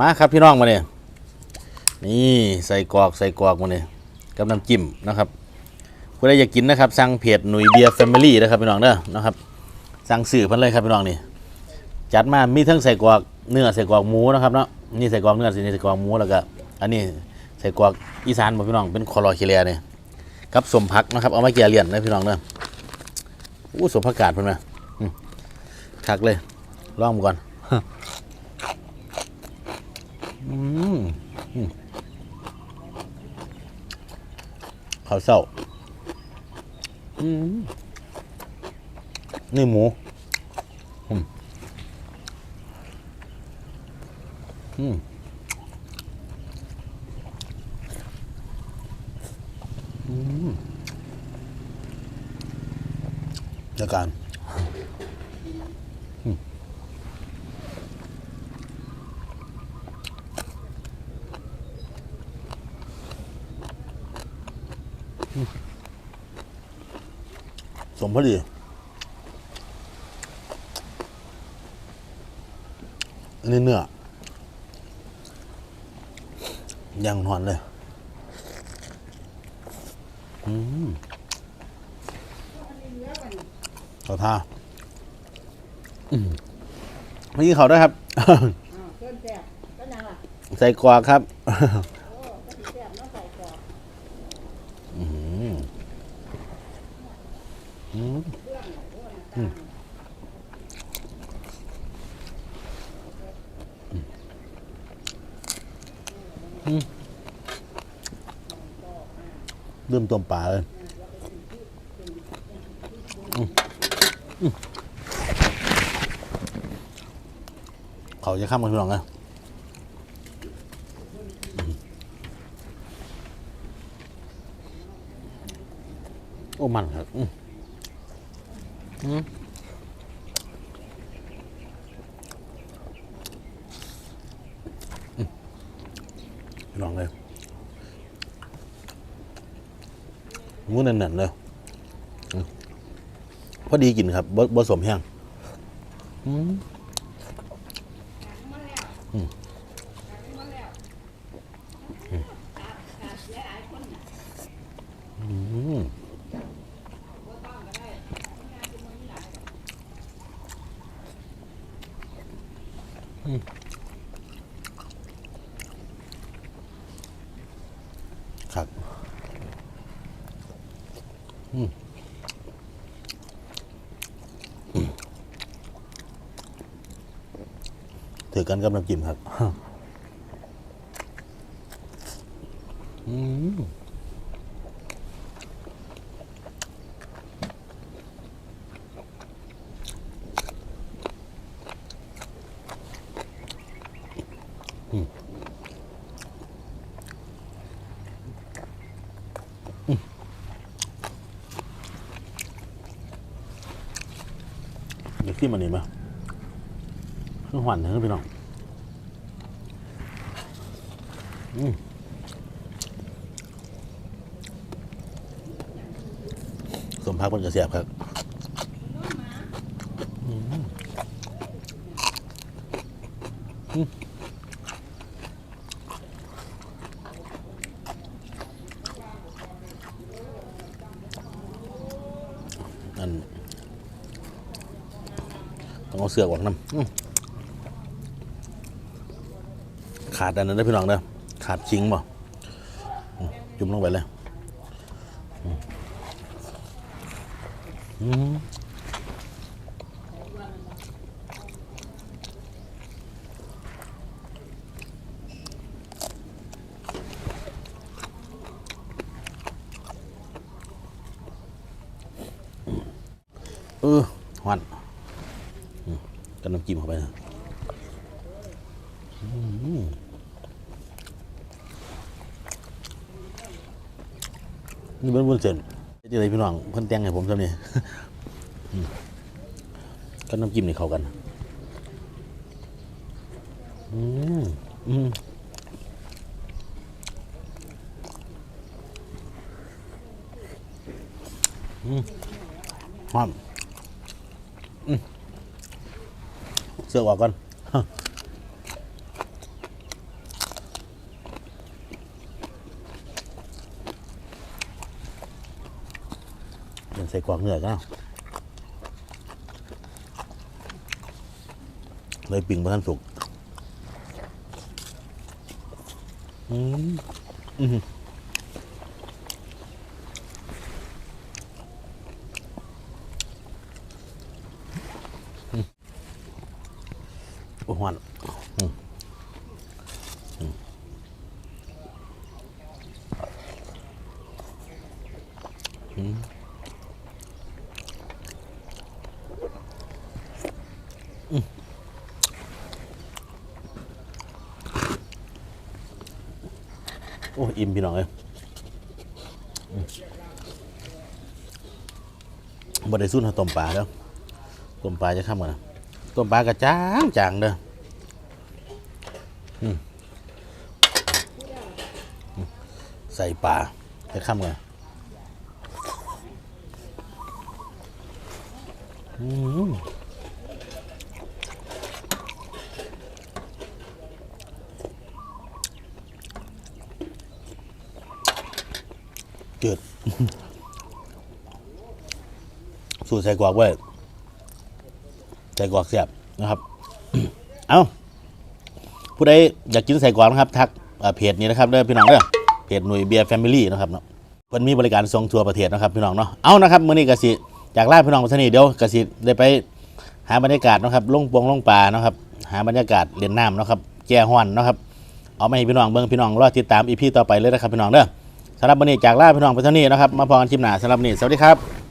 มาครับพี่น้องมาเนี่ยนี่ใส่กอกใส่กอกมาเนี่ยกับน้ำจิ้มนะครับผู้ใดอยากกินนะครับ สั่งเพจหนุ่ยเบียร์แฟมิลี่นะครับพี่น้องเด้อนะครับสั่งสื่อพิ่นเลยครับพี่น้องนี่จัดมามีทั้งใส่กอกเนื้อใส่กอกหมูนะครับเนาะนี่ใส่กอกเนื้อนี่ใส่กอกหมูแล้วก็อันนี้ใส่กอกอีสานบ่พี่น้องเป็นคอรอคิเลียเนี่ยกับสมพักนะครับเอามาเกียร์เลียนนะพี่น้องเด้ออู้สมพักกาดเพิ่นมาอืมคักเลยลองมก่อน ข้าวเศร้าอืมนี่หมูอืมอืมอืมเดี๋ยวกันอืม สมพอดีอันนี้เนื้อย่างหอนเลย อืมเขาท่าอืมเมื่อกี้เขาด้วยครับอ้าวเพิ่นแซ่บก็ยังล่ะใส่กวากครับ โอ้ก็สิแซ่บเนาะใส่กรอก อืมอืมอืม อืมเริ่มต้มปลาเลยเขาจะข้ามกันพี่น้องนะโอ้มันครับอืมอืมอืมพี่น้องเลย หมูแน่นๆเลยพอดีกินครับบ่สมแห้งครับ ถือกันกับน้ำจิ้มครับอืมอืมอืม เดี๋ยวขึ้นมาหนิมาเครื่องหวานเถอะพี่น้องอืมสมพักมันจะเสียบครับอืมอืมอัน ต้องเอาเสือกออกน้ำขาดอันนั้นนะพี่น้องเด้อขาดชิงบ่จุ่มลงไปเลยเออหวาน กันน้ำจิ้มเข้าไปนะนี่เป็นวุ้นเส้นที่ไรพี่น้องเพิ่นแต่งให้ผมซะนี่ก็น้ำจิ้มนี่เข้ากัน อืมอืมอืมหอม เสื้อออกก่อนเดี๋ยวใส่กวางเหนือกันเลยปิ่งมาท่านสุกอืมอืม โอ้หวานอืมอืมอืมโอ้อิ่มพี่น้องเอืมบ่ได้สู้เขาต้มปลาแล้วต้มปลาจะข้ามกันนะ ต้มปลากระจางจางเด้อใส่ปลาจะข้ามกันอืมเกิดสูตรใส่กรอกไว้ ใส่กรอกเสียบนะครับ เอาผู้ใดอยากกินใส่กรอกนะครับ ทักเพจนี้นะครับเด้อพี่น้องเด้อเพจหนุ่ยเบียร์แฟมิลี่นะครับเนาะเพิ่นมีบริการส่งทั่วประเทศนะครับพี่น้องเนาะเอานะครับมื้อนี้กสิจากลาพี่น้องไปซะนี่เดี๋ยวกสิได้ไปหาบรรยากาศนะครับลงปงลงป่านะครับ หาบรรยากาศเล่นน้ำนะครับ แก้ฮ้อนนะครับ เอามาให้พี่น้องเบิ่งพี่น้องรอติดตามอีพีต่อไปเลยนะครับพี่น้องเด้อสำหรับมื้อนี้จากลาพี่น้องไปเท่านี้นะครับ มาพอกันคลิปหน้าสำหรับวันนี้สวัสดีครับ